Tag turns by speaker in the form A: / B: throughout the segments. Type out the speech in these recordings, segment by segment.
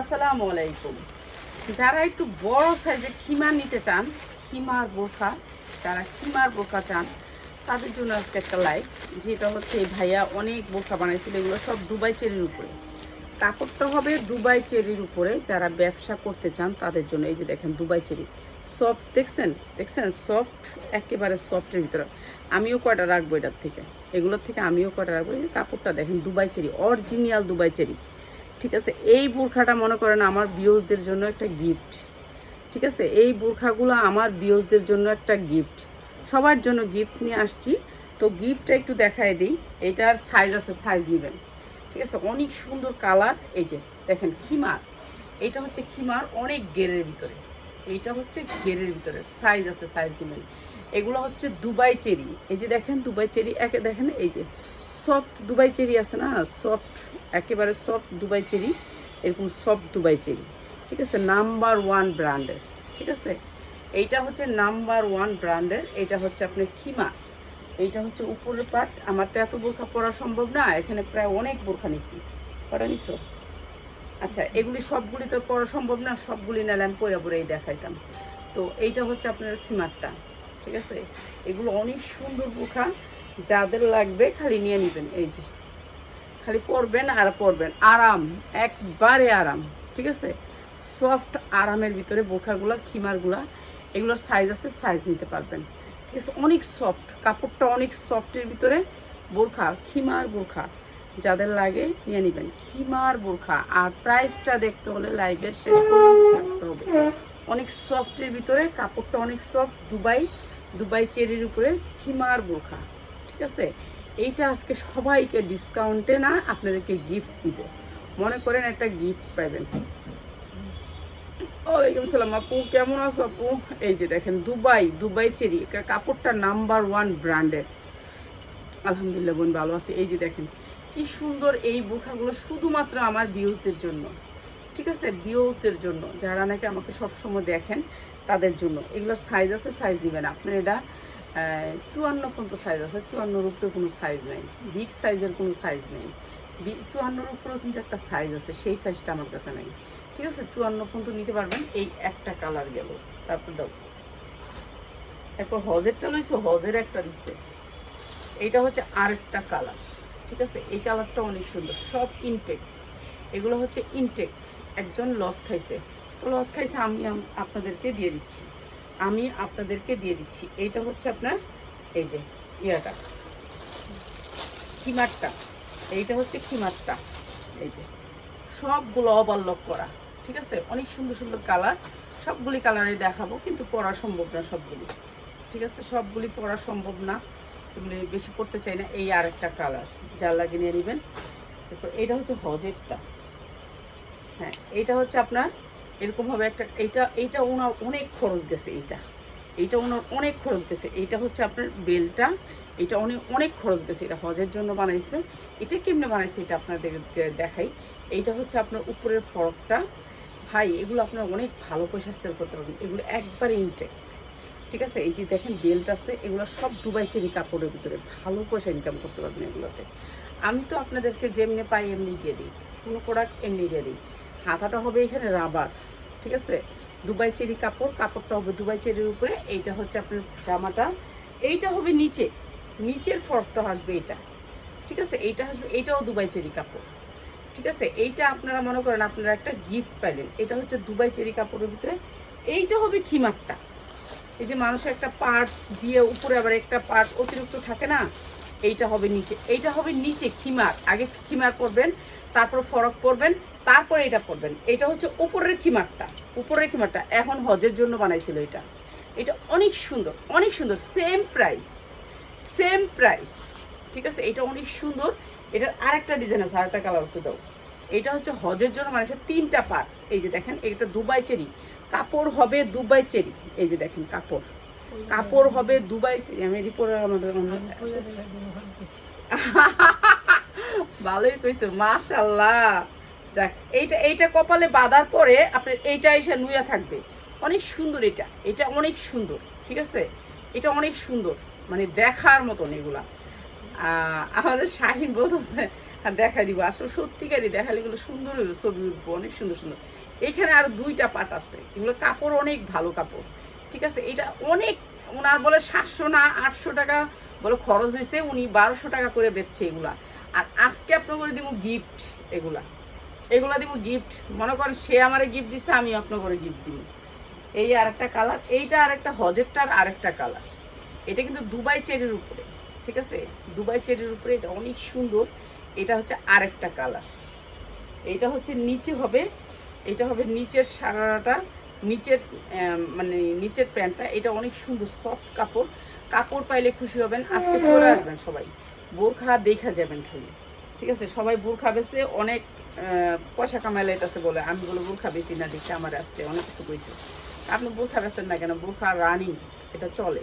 A: আসসালামু আলাইকুম। যারা একটু বড় সাইজের খিমার নিতে চান, খিমার বোরখা, যারা খিমার বোরখা চান, তাদের জন্য আজকে একটা লাইভ, যেটা হচ্ছে এই ভাইয়া অনেক বোরখা বানাইছিল, এগুলো সব দুবাই চেরির উপরে। কাপড়টা হবে দুবাই চেরির উপরে, যারা ব্যবসা করতে চান, তাদের জন্য এই যে দেখেন দুবাই চেরি। সফট, দেখছেন? দেখছেন? সফট, একেবারে সফটের ভিতরে। আমিও কয়টা রাখব এটার থেকে? এগুলোর থেকে আমিও কয়টা রাখব এই কাপড়টা দেখেন, Dubai cherry original Dubai cherry. ঠিক আছে? এই বোরখাটা মনে করেন আমার বিয়োজদের জন্য একটা গিফট ঠিক আছে? এই বোরখাগুলো আমার বিয়োজদের জন্য একটা গিফট সবার জন্য গিফট নিয়ে আসছি। তো গিফটটা একটু দেখায় দিই। এটার সাইজ আছে সাইজ নেবেন। ঠিক আছে? অনেক সুন্দর কালার। এই যে দেখেন, খিমার। এটা হচ্ছে খিমার অনেক গেরের ভিতরে। এইটা হচ্ছে গেরের ভিতরে। সাইজ আছে সাইজ নেবেন। এগুলো হচ্ছে দুবাই চেরি। এই যে দেখেন, দুবাই চেরি একে দেখেন, এই যে সফট দুবাই চেরি আছে না? সফট, একেবারে সফট দুবাই চেরি, এরকম সফট দুবাই চেরি। ঠিক আছে? নাম্বার ওয়ান ব্র্যান্ডের। ঠিক আছে? এইটা হচ্ছে নাম্বার ওয়ান ব্র্যান্ডের। এটা হচ্ছে আপনার খিমা। এইটা হচ্ছে উপরের পাট। আমার তো এত বোরখা পরা সম্ভব না। এখানে প্রায় অনেক বোরখা নিছি। পরা নিছো? আচ্ছা এগুলি সবগুলি তো পরা সম্ভব না। সবগুলি নাহলে আমি পরে পরেই দেখাইতাম। তো এইটা হচ্ছে আপনার খিমারটা। ঠিক আছে? এগুলো অনেক সুন্দর বোরখা যাদের লাগবে খালি নিয়ে নেবেন, এই যে। খালি পরবেন আর পরবেন। আরাম, একবারে আরাম, ঠিক আছে? সফট আরামের ভিতরে বোরখাগুলা খিমারগুলা, এগুলোর সাইজ আছে সাইজ নিতে পারবেন। ঠিক আছে? অনেক সফট কাপড়টা অনেক সফটের ভিতরে বোরখা, খিমার বোরখা, যাদের লাগে নিয়ে নেবেন। খিমার বোরখা, আর প্রাইসটা দেখতে হলে লাইভের শেষ থাকতে হবে। অনেক সফটের ভিতরে, কাপড়টা অনেক সফট দুবাই দুবাই চেরির উপরে খিমার বোরখা, ঠিক আছে? এইটা আজকে সবাইকে ডিসকাউন্টে না আপনাদেরকে গিফট দিব। মনে করেন একটা গিফট পাবেন ওয়ালাইকুম সালাম আপু, কেমন আছো আপু? এই যে দেখেন, দুবাই দুবাই চেরি কাপড়টা নাম্বার ওয়ান ব্র্যান্ডের আলহামদুলিল্লাহ বোন, ভালো আছে। এই যে দেখেন, কি সুন্দর এই বোরখাগুলো শুধুমাত্র আমার বিউজদের জন্য। ঠিক আছে বিওসদের জন্য, যারা নাকি আমাকে সবসময় দেখেন, তাদের জন্য। এগুলোর সাইজ আছে সাইজ দিবেন আপনার এটা চুয়ান্ন পর্যন্ত সাইজ আছে। চুয়ান্নর উপরে কোনো সাইজ নেই। বিগ সাইজের কোনো সাইজ নেই। চুয়ান্নর উপরেও কিন্তু একটা সাইজ আছে। সেই সাইজটা আমার কাছে নেই। ঠিক আছে, চুয়ান্ন পর্যন্ত নিতে পারবেন। এই একটা কালার গেল। তারপর দাও। এরপর হজেরটা লইছো হজের একটা দিচ্ছে এইটা হচ্ছে আরেকটা কালার ঠিক আছে, এই কালারটা অনেক সুন্দর। সব ইনটেক এগুলো হচ্ছে ইনটেক একজন লস খাইছে। তো লস খাইছে, আমি আপনাদেরকে দিয়ে দিচ্ছি। আমি আপনাদেরকে দিয়ে দিচ্ছি। এইটা হচ্ছে আপনার এই যে ইয়াটা। খিমারটা এইটা হচ্ছে খিমারটা এই যে। সবগুলো ওভারলক করা। ঠিক আছে? অনেক সুন্দর সুন্দর কালার সবগুলি কালারে দেখাবো, কিন্তু পরা সম্ভব না সবগুলি। ঠিক আছে? সবগুলি পরা সম্ভব না। এগুলি বেশি পড়তে চাই না। এই আর একটা কালার যা লাগে নিয়ে নেবেন। এরপর এইটা হচ্ছে হজেরটা। হ্যাঁ এইটা হচ্ছে আপনার এরকমভাবে একটা, এইটা এইটা ওনার অনেক খরচ গেছে এইটা। এইটা ওনার অনেক খরচ গেছে। এইটা হচ্ছে আপনার বেলটা এটা অনেক অনেক খরচ গেছে, এটা হজের জন্য বানাইছে। এটা কেমনে বানাইছে এটা আপনাদের দেখাই। এইটা হচ্ছে আপনার উপরের ফরকটা। ভাই, এগুলো আপনার অনেক ভালো পয়সা সেল করতে পারবেন। এগুলো একবারে ইনটেক। ঠিক আছে? এই যে দেখেন বেল্ট আছে, এগুলো সব দুবাই চেরি কাপড়ের ভিতরে। ভালো পয়সা ইনকাম করতে পারবেন এগুলোতে। আমি তো আপনাদেরকে যেমনি পাই এমনি দিয়ে দিই। কোনো প্রোডাক্ট এমনি দিয়ে দিই। হাতাটা হবে এখানে রাবার, ঠিক আছে? দুবাই চেরি কাপড়, কাপড়টা হবে দুবাই চেরির উপরে, এইটা হচ্ছে আপনার জামাটা। এইটা হবে নিচে, নিচের ফর্কটা আসবে এইটা ঠিক আছে? এইটা আসবে এইটাও দুবাই চেরি কাপড়, ঠিক আছে? এইটা আপনারা মনে করেন আপনারা একটা গিফট পাইলেন এটা হচ্ছে দুবাই চেরি কাপড়ের ভিতরে। এইটা হবে খিমারটা, এই যে মানুষের একটা পার্ট দিয়ে উপরে আবার একটা পার্ট অতিরিক্ত থাকে না? এইটা হবে নিচে, এইটা হবে নিচে খিমার, আগে খিমার পরবেন, তারপর ফরক পরবেন তারপর এটা পরবেন এটা হচ্ছে উপরের খিমারটা। উপরের খিমারটা এখন হজের জন্য বানাইছিল এটা। এটা অনেক সুন্দর অনেক সুন্দর। সেম প্রাইস সেম প্রাইস ঠিক আছে? এটা অনেক সুন্দর। এটার আরেকটা ডিজাইন আছে আরেকটা কালার আছে দাও। এটা হচ্ছে হজের জন্য মানে তিনটা পার্ট এই যে দেখেন এটা দুবাই চেরি। কাপড় হবে দুবাই চেরি। এই যে দেখেন কাপড়। কাপড় হবে দুবাই চেরি। আমি রিপোর্টার আমাদের ভালোই কইছো মাশাল্লাহ যাক, এইটা এইটা কপালে বাঁধার পরে আপনার এইটা এসে নুয়া থাকবে। অনেক সুন্দর এটা। এটা অনেক সুন্দর, ঠিক আছে? এটা অনেক সুন্দর মানে দেখার মতন এগুলা। আমাদের শাহিন বলতেছে দেখাই দিব। আসলে সত্যিকারই দেখালে এগুলো সুন্দর হইবে, ছবি উঠবো, অনেক সুন্দর সুন্দর। এখানে আর দুইটা পাট আছে। এগুলো কাপড় অনেক ভালো কাপড়, ঠিক আছে? এটা অনেক ওনার বলে সাতশো না আটশো টাকা বলে খরচ হয়েছে উনি বারোশো টাকা করে বেচছে এগুলা। আর আজকে আপনার করে দিব গিফট এগুলা। এগুলা দিব গিফট মনে করেন সে আমারে গিফট দিছে, আমি আপনার গিফট দিব। এই আরেকটা কালার এইটা আরেকটা হজেরটার আরেকটা কালার এটা কিন্তু দুবাই চেরির উপরে, ঠিক আছে? দুবাই চেরির উপরে এটা অনেক সুন্দর। এটা হচ্ছে আরেকটা কালার এইটা হচ্ছে নিচে হবে, এটা হবে নিচের সারাটা, নিচের মানে নিচের প্যান্টটা। এটা অনেক সুন্দর সফট কাপড়। কাপড় পাইলে খুশি হবেন। আজকে চলে আসবেন সবাই। বোরখা দেখা যাবেন খালি। ঠিক আছে? সবাই বোরখা বেছে অনেক পয়সা কামাইলে এটাছে বলে আমি বলে বোরখা বেশি না দেখে আমার আসতে অনেক কিছু কইছে। আপনি বোরখা বেছেন না কেন? বোরখা রানিং, এটা চলে।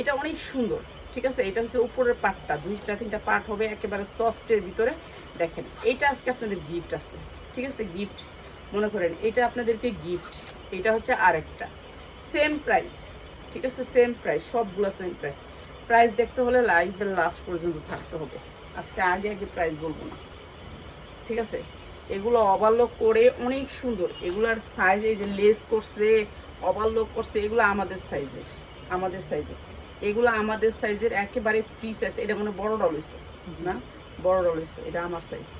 A: এটা অনেক সুন্দর, ঠিক আছে? এটা হচ্ছে উপরের পাটটা দুইটা তিনটা পার্ট হবে একেবারে সফটের ভিতরে। দেখেন, এটা আজকে আপনাদের গিফট আছে, ঠিক আছে? গিফট মনে করেন, এটা আপনাদেরকে গিফট এটা হচ্ছে আরেকটা। সেম প্রাইস ঠিক আছে? সেম প্রাইস সবগুলো সেম প্রাইস প্রাইস দেখতে হলে লাইভের লাস্ট পর্যন্ত থাকতে হবে। আজকে আগে আগে প্রাইস বলব না, ঠিক আছে? এগুলো ওভারলোক করে অনেক সুন্দর। এগুলার সাইজ এই যে লেস করছে ওভারলোক করছে এগুলো আমাদের সাইজের আমাদের সাইজের এগুলো আমাদের সাইজের একেবারে ফ্রি সাইজ এটা মানে বড় ডলেছে না? বড় ডলেছে এটা আমার সাইজ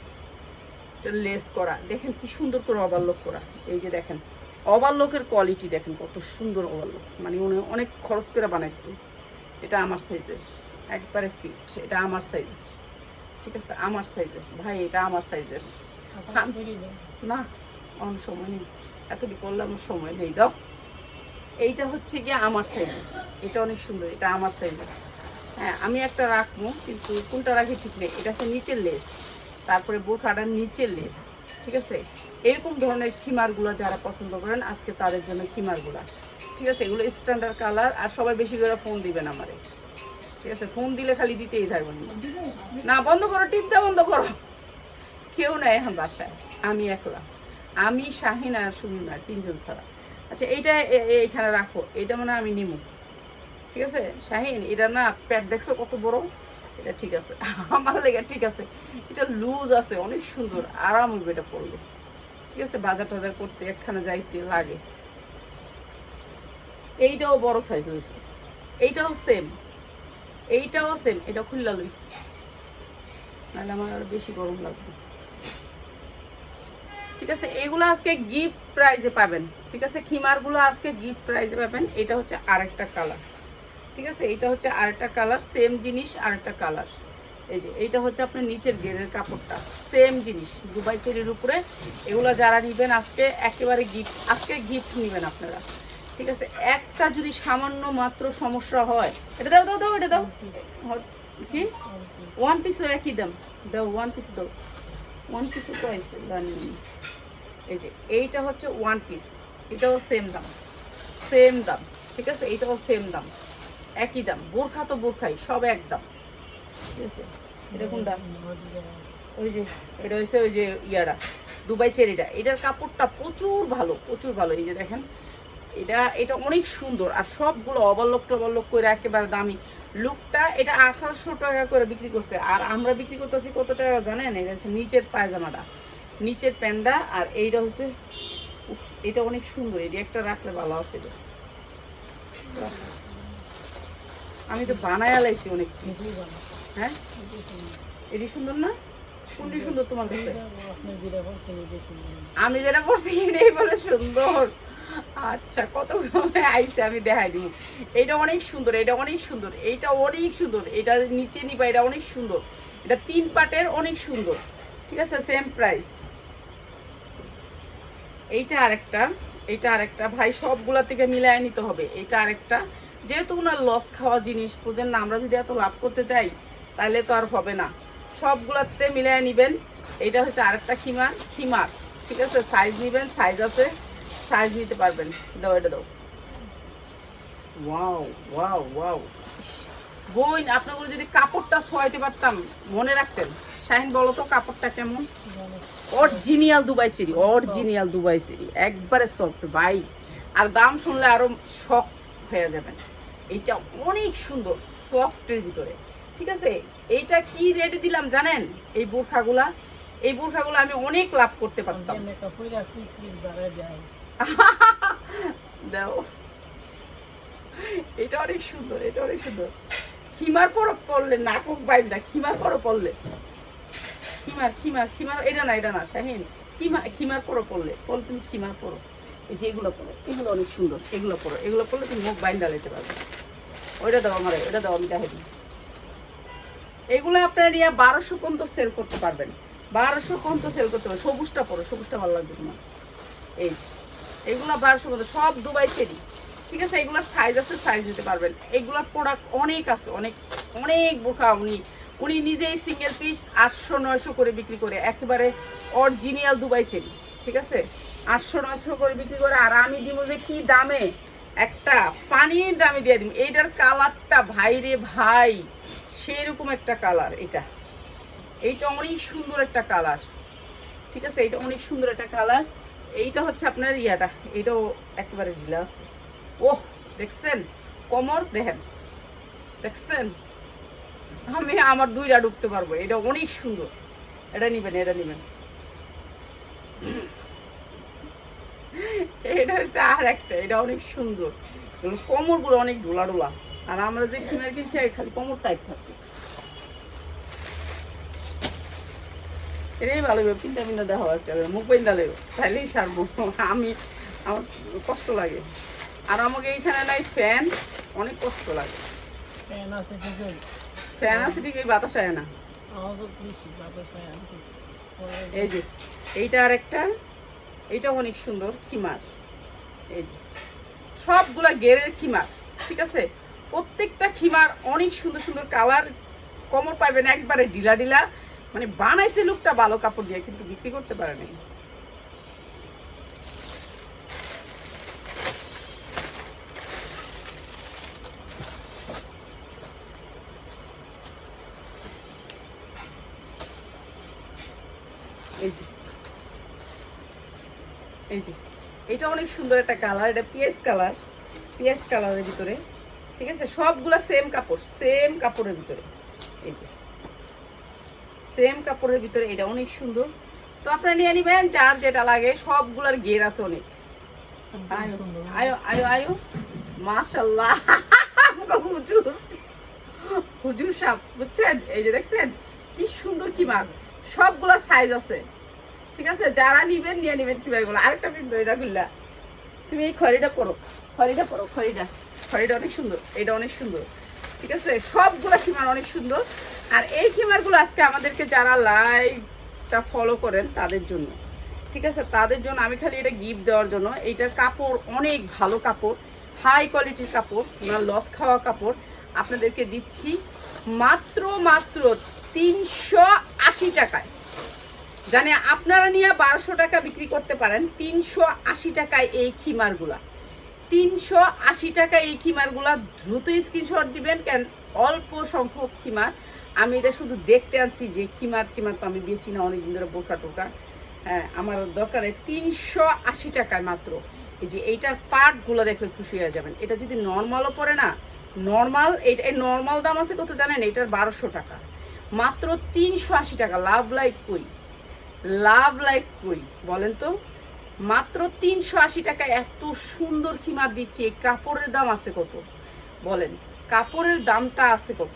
A: এটা লেস করা দেখেন কি সুন্দর করে ওভারলোক করা। এই যে দেখেন ওভারলোকের কোয়ালিটি দেখেন কত সুন্দর ওভারলোক মানে উনি অনেক খরচ করে বানাইছে এটা আমার সাইজের একবারে ফিট এটা আমার সাইজের ঠিক আছে? আমার সাইজের ভাই এটা আমার সাইজের না অন্য সময় নেই। এতটি করলে আমার সময় নেই? দাও। এইটা হচ্ছে গিয়ে আমার সাইজের এটা অনেক সুন্দর, এটা আমার সাইজের হ্যাঁ আমি একটা রাখব, কিন্তু কোনটা রাখি ঠিক নেই। এটা হচ্ছে নিচের লেস তারপরে বোরখাটার নিচের লেস ঠিক আছে? এরকম ধরনের খিমারগুলো যারা পছন্দ করেন, আজকে তাদের জন্য খিমারগুলা। ঠিক আছে? এগুলো স্ট্যান্ডার্ড কালার আর সবাই বেশি করে ফোন দিবেন আমারে। ঠিক আছে? ফোন দিলে খালি দিতেই থাকবেন। না, বন্ধ করো, টিপটা বন্ধ করো। কেউ নাই এখন বাসায়। আমি একলা। আমি, শাহিন আর সুমিমা তিনজন ছাড়া। আচ্ছা এইটা এ- এ- এখানে রাখো। এটা মানে আমি নিমু। ঠিক আছে? শাহিন, এটা না প্যাট দেখছ কত বড়? এটা ঠিক আছে। আমার লেগে ঠিক আছে। এটা লুজ আছে, অনেক সুন্দর। আরাম হবে এটা পড়লে ঠিক আছে? বাজার টাজার করতে একখানে যাইতে লাগে। এইটাও বড় সাইজ লইছে। এইটাও সেম এইটাও সেম এটা খুললা লই। নাহলে আমার আরও বেশি গরম লাগবে ঠিক আছে? এগুলো আজকে গিফট প্রাইজে পাবেন। ঠিক আছে? খিমারগুলো আজকে গিফট প্রাইজে পাবেন। এটা হচ্ছে আরেকটা কালার ঠিক আছে? এটা হচ্ছে আরেকটা কালার সেম জিনিস আরেকটা কালার এই যে এইটা হচ্ছে আপনার নিচের গেরের কাপড়টা। সেম জিনিস দুবাই চেরির উপরে। এগুলো যারা নেবেন আজকে একেবারে গিফট আজকে গিফট নেবেন আপনারা। ঠিক আছে? একটা যদি সামান্য মাত্র সমস্যা হয় এটা দাও দাও দাও এটা দাও। কি? ওয়ান পিসও একই দাম। দাও ওয়ান পিস দাও। ওয়ান পিসও তো আছে এই যে, এইটা হচ্ছে ওয়ান পিস এটাও সেম দাম। সেম দাম, ঠিক আছে? এইটাও সেম দাম। একই দাম। বোরখা তো বোরখাই, সব এক দাম। ঠিক আছে? এটা কোনটা? ওই যে, এটা হচ্ছে ওই যে ইয়াটা দুবাই চেরিটা। এটার কাপড়টা প্রচুর ভালো প্রচুর ভালো। এই যে দেখেন, এটা এটা অনেক সুন্দর। আর সবগুলো অবলোক টবলোক করে একেবারে দামি। লুকটা এটা আঠারোশো টাকা করে বিক্রি করছে। আর আমরা বিক্রি করতেছি কত টাকা জানেন? এটা হচ্ছে নিচের পায়জামাটা। নিচের প্যান্ডা আর এইটা হচ্ছে এটা অনেক সুন্দর। এটা একটা রাখলে ভালো আছে। আমি তো বানায় লাইছি অনেক। হ্যাঁ? এটি সুন্দর না? কোনটি সুন্দর তোমার কাছে? আমি যেটা পড়ছি এটাই বলে সুন্দর। আচ্ছা কত আইসে আমি দেখাই দিব। এটা অনেক সুন্দর, এটা অনেক সুন্দর এইটা অনেক সুন্দর, এটা নিচে নিবা, এটা অনেক সুন্দর। এটা তিন অনেক সুন্দর, ঠিক আছে সেম প্রাইস এইটা আরেকটা আরেকটা। ভাই, সবগুলা থেকে নিতে হবে। এইটা আরেকটা। যেহেতু ওনার লস খাওয়া জিনিস, বুঝেন না, আমরা যদি এত লাভ করতে চাই, তাহলে তো আর হবে না। সবগুলাতে মিলায় নিবেন। এইটা হচ্ছে আরেকটা খিমার খিমার, ঠিক আছে? সাইজ নিবেন সাইজ আছে। সাইজ নিতে পারবেন। দাও এটা দাও। ওয়াও ওয়াও ওয়াও বোন আপনাকে যদি কাপড়টা ছোঁয়াইতে পারতাম মনে রাখতেন। শাহিন বলো তো কাপড়টা কেমন? Original Dubai cherry original Dubai cherry. একবারে সফট ভাই। আর দাম শুনলে আরও শখ হয়ে যাবেন। এটা অনেক সুন্দর সফটের ভিতরে। ঠিক আছে? এইটা কি রেটে দিলাম জানেন? এই বোরখাগুলা? এই বোরখাগুলো আমি অনেক লাভ করতে পারতাম। দাও। এটা অনেক সুন্দর, এটা অনেক সুন্দর। খিমার পরো পড়লে নাকক বাইন্দা, খিমার পরো পড়লে। খিমার খিমার খিমার, এটা না এটা না, শাহিন। খিমা, খিমার পরো পড়লে পড়লে তুমি খিমার পরো। এই যে এগুলো পরো, এগুলো অনেক সুন্দর, এগুলো পরো, এগুলো পরলে তুমি মুখ বাইন্দা লেতে পারবে। ওইটা দাও আমার, ওইটা দাও, আমি দেখাই এগুলো আপনার ইয়া বারোশো পর্যন্ত সেল করতে পারবেন। বারোশো পর্যন্ত সেল করতে পারবেন। সবুজটা পরো, সবুজটা ভালো লাগবে তোমার। এই এগুলো বারোশো মধ্যে সব দুবাই চেরি। ঠিক আছে, এগুলোর সাইজ আছে সাইজ দিতে পারবেন। এগুলোর প্রোডাক্ট অনেক আছে, অনেক অনেক বোকা উনি। উনি নিজেই সিঙ্গেল পিস আটশো, নয়শো করে বিক্রি করে, একেবারে অরিজিনাল দুবাই চেরি। ঠিক আছে? আটশো, নয়শো করে বিক্রি করে, আর আমি দিব যে কি দামে? একটা পানির দামে দিয়ে দিব। এইটার কালারটা ভাই রে ভাই, সেরকম একটা কালার এটা। এইটা অনেক সুন্দর একটা কালার ঠিক আছে? এইটা অনেক সুন্দর একটা কালার এইটা হচ্ছে আপনার ইয়াটা, এইটাও একেবারে ঢিলা আছে। ওহ, দেখছেন? কোমর দেখেন। দেখছেন? আমি আমার দুইটা ঢুকতে পারব, এটা অনেক সুন্দর। এটা নিবেন এটা নিবেন। এটা হচ্ছে আর একটা, এটা অনেক সুন্দর। কোমরগুলো অনেক ডোলা ডোলা। আর আমরা যে কিনার কিনছি, খালি কোমর টাইপ থাকে। এটাই ভালো লাগবে পিন্তা পিন্তা দেখা একটা মুখ পিন্তা লাগবে তাহলেই সারবো। আমি আমার কষ্ট লাগে। আর আমাকে এইখানে নাই ফ্যান অনেক কষ্ট লাগে।
B: ফ্যান আছে দুজন
A: ফ্যান আছে ঠিক এই বাতাস আয় না এই যে এইটা আর একটা এইটা অনেক সুন্দর খিমার। এই যে সবগুলা গেরের খিমার ঠিক আছে? প্রত্যেকটা খিমার অনেক সুন্দর সুন্দর কালার কমর পাবেন একবারে ডিলা ডিলা মানে বানাইছে লুকটা ভালো কাপড় দিয়ে, কিন্তু বিক্রি করতে পারে নাই এই যে। এই যে। এটা অনেক সুন্দর একটা কালার, এটা পিএস কালার, পিএস কালারের ভিতরে। ঠিক আছে? সবগুলা সেম কাপড় সেম কাপড়ের ভিতরে। এই যে। সেম কাপড়ের ভিতরে, এটা অনেক সুন্দর। তো আপনারা নিয়ে নিবেন, যার যেটা লাগে, সবগুলার গের আছে অনেক। আয়ো আয়ো আয়ো আয়ো। মাশাল্লাহ হুজুর। হুজুর সাপ বুঝছেন? এই যে দেখছেন? কি সুন্দর কি মাল। সবগুলা সাইজ আছে। ঠিক আছে? যারা নিবেন, নিয়ে নিবেন কি গুলো আরেকটা বিন্দু, এটা গুলা তুমি এই খড়িটা পরো। খড়িটা পরো, খড়িটা। খড়িটা অনেক সুন্দর। এটা অনেক সুন্দর। ঠিক আছে? সবগুলো খিমার অনেক সুন্দর। আর এই খিমারগুলো আজকে আমাদেরকে যারা লাইভটা ফলো করেন, তাদের জন্য। ঠিক আছে? তাদের জন্য আমি খালি এটা গিফট দেওয়ার জন্য। এইটার কাপড়, অনেক ভালো কাপড় হাই কোয়ালিটির কাপড়, না লস খাওয়া কাপড়। আপনাদেরকে দিচ্ছি মাত্র মাত্র তিনশো আশি টাকায়। জানে আপনারা নিয়ে বারোশো টাকা বিক্রি করতে পারেন, তিনশো আশি টাকায় এই খিমারগুলা তিনশো আশি টাকা এই খিমারগুলা দ্রুত স্ক্রিনশট দিবেন কেন অল্প সংখ্যক খিমার। আমি এটা শুধু দেখতে আনছি যে খিমার টিমার তো আমি বেছি না, অনেকদিন ধরে বোকা টোকা হ্যাঁ আমার দরকারে তিনশো আশি টাকায় মাত্র। এই যে এইটার পার্টগুলো দেখলে খুশি হয়ে যাবেন। এটা যদি নর্মালও পড়ে না, নর্মাল এইটা এই নর্মাল দাম আছে কত জানেন? এটার বারোশো টাকা। মাত্র তিনশো আশি টাকা, লাভ লাইক কই? লাভ লাইক কই? বলেন তো। মাত্র তিনশো আশি টাকা এত সুন্দর খিমা দিচ্ছে কাপড়ের দাম আছে কত? বলেন, কাপড়ের দামটা আছে কত?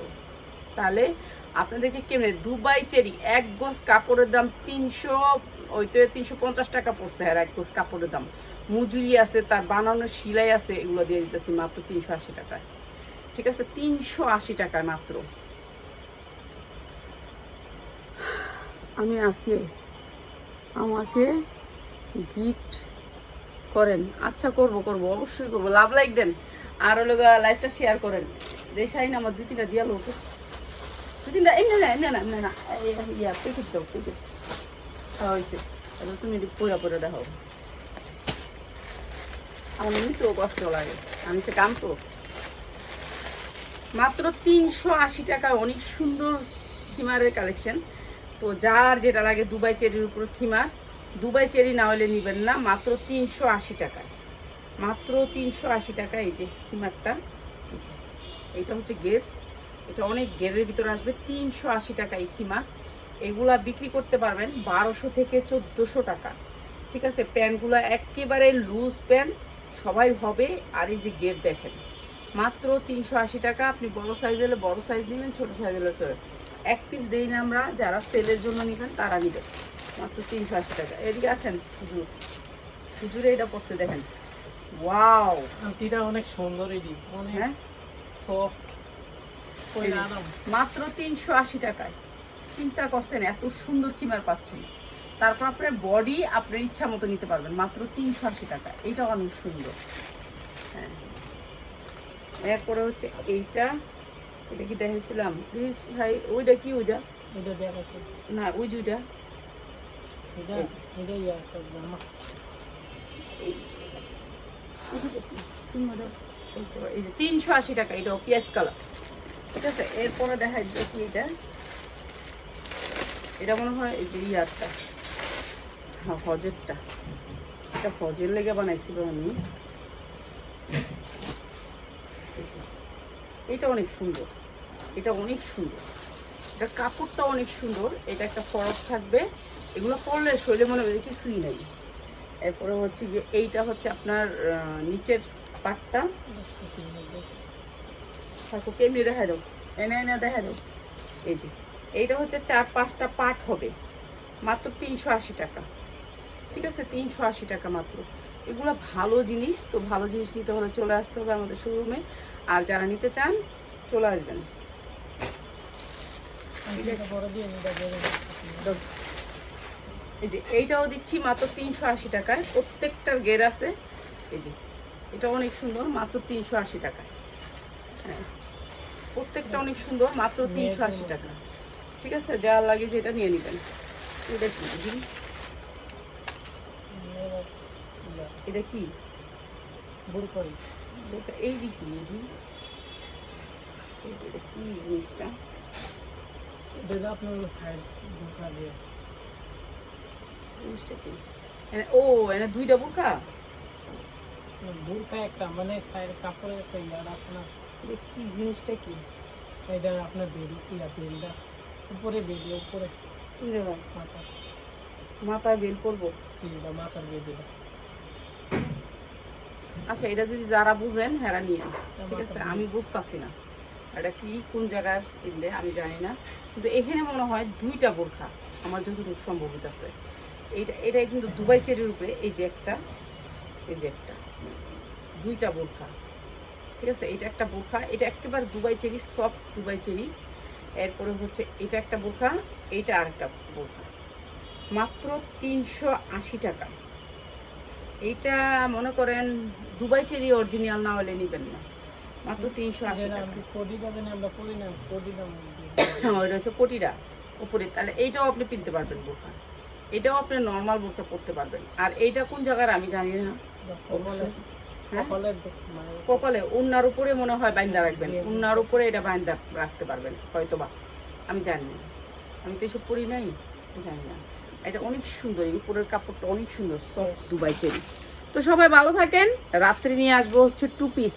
A: তাহলে আপনাদেরকে কেমনে, দুবাই চেরি এক গোজ কাপড়ের দাম তিনশো, ওই তো তিনশো পঞ্চাশ টাকা পড়ছে আর এক গোজ কাপড়ের দাম। মজুরি আছে, তার বানানোর সিলাই আছে, এগুলো দিয়ে দিতেছি মাত্র তিনশো আশি টাকায়। ঠিক আছে, তিনশো আশি টাকায় মাত্র। আমি আসি আমাকে গিফট করেন। আচ্ছা করব করব, অবশ্যই করব। লাভ লাইক দেন। আর হলো লাইভটা শেয়ার করেন। দেশাই না আমার দুই তিনটা দিয়া লোক। দুই তিনটা, এই না না না না না ইয়া পেকেট দাও পেকেট হয়েছে তাহলে তুমি একটু পোড়া পোড়া দেখাও। আমার এমনিতেও কষ্ট লাগে। আমি তো কাম তো। মাত্র তিনশো আশি টাকা অনেক সুন্দর খিমারের কালেকশন তো যার যেটা লাগে দুবাই চেরির উপর খিমার দুবাই চেরি না হলে নেবেন না, মাত্র তিনশো আশি টাকায়। মাত্র তিনশো আশি টাকা এই যে খিমারটা এই এইটা হচ্ছে গের। এটা অনেক গেরের ভিতরে আসবে। তিনশো আশি টাকা এই খিমা এগুলা বিক্রি করতে পারবেন বারোশো থেকে চোদ্দোশো টাকা। ঠিক আছে? প্যান্টগুলো একেবারে লুজ প্যান্ট সবাই হবে। আর এই যে গেট দেখেন, মাত্র তিনশো আশি টাকা। আপনি বড় সাইজ হলে বড় সাইজ নেবেন, ছোটো সাইজ হলে ছোট। এক পিস দেই না আমরা। যারা সেলের জন্য নেবেন, তারা নেবেন মাত্র তিনশো আশি টাকা। এদিকে আসেন হুজুর। হুজুরে এটা পড়ছে দেখেন। ওয়াও।
B: আংটিটা অনেক সুন্দর এটি
A: হ্যাঁ?
B: সফট
A: মাত্র তিনশো আশি টাকায়। চিন্তা করছেন এত সুন্দর কিমার পাচ্ছেন? তারপর আপনার বডি আপনার ইচ্ছা মতো নিতে পারবেন। মাত্র তিনশো আশি টাকা। এইটাও অনেক সুন্দর। হ্যাঁ। এরপরে হচ্ছে এইটা। এটা কি দেখেছিলাম ভাই ওইটা কি ওইটা?
B: এটা দেখাচ্ছে
A: না ওই যে ওইটা। তিনশো আশি টাকা এটাও পিঁয়াজ কালার ঠিক আছে এরপরে দেখা যাচ্ছে এটা এটা মনে হয় এই যে ইয়ারটা হ্যাঁ হজেরটা এটা হজের লেগে বানাইছিল আমি। এটা অনেক সুন্দর। এটা অনেক সুন্দর। এটা কাপড়টা অনেক সুন্দর। এটা একটা ফরক থাকবে। এগুলো পরলে শরীরে মনে হয় কিছুই নেই। এরপরে হচ্ছে গিয়ে এইটা হচ্ছে আপনার নিচের পাটটা। ঠাকুরকে এমনি দেখা দাও। এনে এনে দেখা দাও। এই যে এইটা হচ্ছে চার পাঁচটা পাট হবে। মাত্র তিনশো আশি টাকা। ঠিক আছে? তিনশো আশি টাকা মাত্র। এগুলো ভালো জিনিস তো ভালো জিনিস নিতে হলে চলে আসতে হবে আমাদের শোরুমে আর যারা নিতে চান চলে আসবেন।
B: বড় দিয়ে।
A: এই যে এইটাও দিচ্ছি মাত্র তিনশো আশি টাকায়। প্রত্যেকটার গের আছে। এই যে এটা অনেক সুন্দর মাত্র তিনশো আশি টাকায়। হ্যাঁ প্রত্যেকটা অনেক সুন্দর মাত্র তিনশো আশি টাকা। ঠিক আছে যা লাগে যেটা নিয়ে নেবেন। এটা কি? এটা কি
B: বুড় করি
A: এটা এই দি কি এটা কি জিনিসটা?
B: এটা আপনার সাইড
A: জিনিসটা কি? ও এনে দুইটা বোরকা?
B: বুরকা একটা মানে সাইড কাপড়ের একটা ইয়ার আছে না?
A: কি জিনিসটা কি?
B: এটা আপনার বেরি ইয়া বেরিটা উপরে বেরি উপরে। মাথা।
A: মাথায় বেল করব
B: চিন্তা মাথার বেরিটা
A: আচ্ছা এটা যদি যারা বুঝেন হেরা নিয়ে ঠিক আছে? আমি বুঝতেছি না। এটা কি কোন জায়গার কিনলে আমি জানি না। কিন্তু এখানে মনে হয় দুইটা বোরখা। আমার যতটুকু সম্ভব আছে এইটা এটা কিন্তু দুবাই চেরির উপরে এই যে একটা এই যে একটা দুইটা বোরখা ঠিক আছে? এটা একটা বোরখা এটা একেবারে Dubai cherry soft Dubai cherry. এরপরে হচ্ছে এটা একটা বোরখা এইটা আরেকটা বোরখা। মাত্র তিনশো আশি টাকা। এইটা মনে করেন দুবাই চেরি অরিজিনাল না হলে নেবেন না। মাত্র তিনশো আশি টাকা। ওইটা হচ্ছে কোটিটা। উপরে তাহলে এইটাও আপনি কিনতে পারবেন বোরখা। এটাও আপনি নর্মাল বুকটা পরতে পারবেন। আর এইটা কোন জায়গার আমি জানি না।
B: কপালে
A: হ্যাঁ?
B: কপালে মানে
A: উন্নার উপরে মনে হয় বাইন্দা রাখবেন। উন্নার উপরে এটা বাইন্দা রাখতে পারবেন হয়তো বা আমি জানি না। আমি তো এসব পরি নাই জানি না। এটা অনেক সুন্দর এই উপরের কাপড়টা অনেক সুন্দর সফট দুবাই চেরি। তো সবাই ভালো থাকেন রাত্রি নিয়ে আসব হচ্ছে টু পিস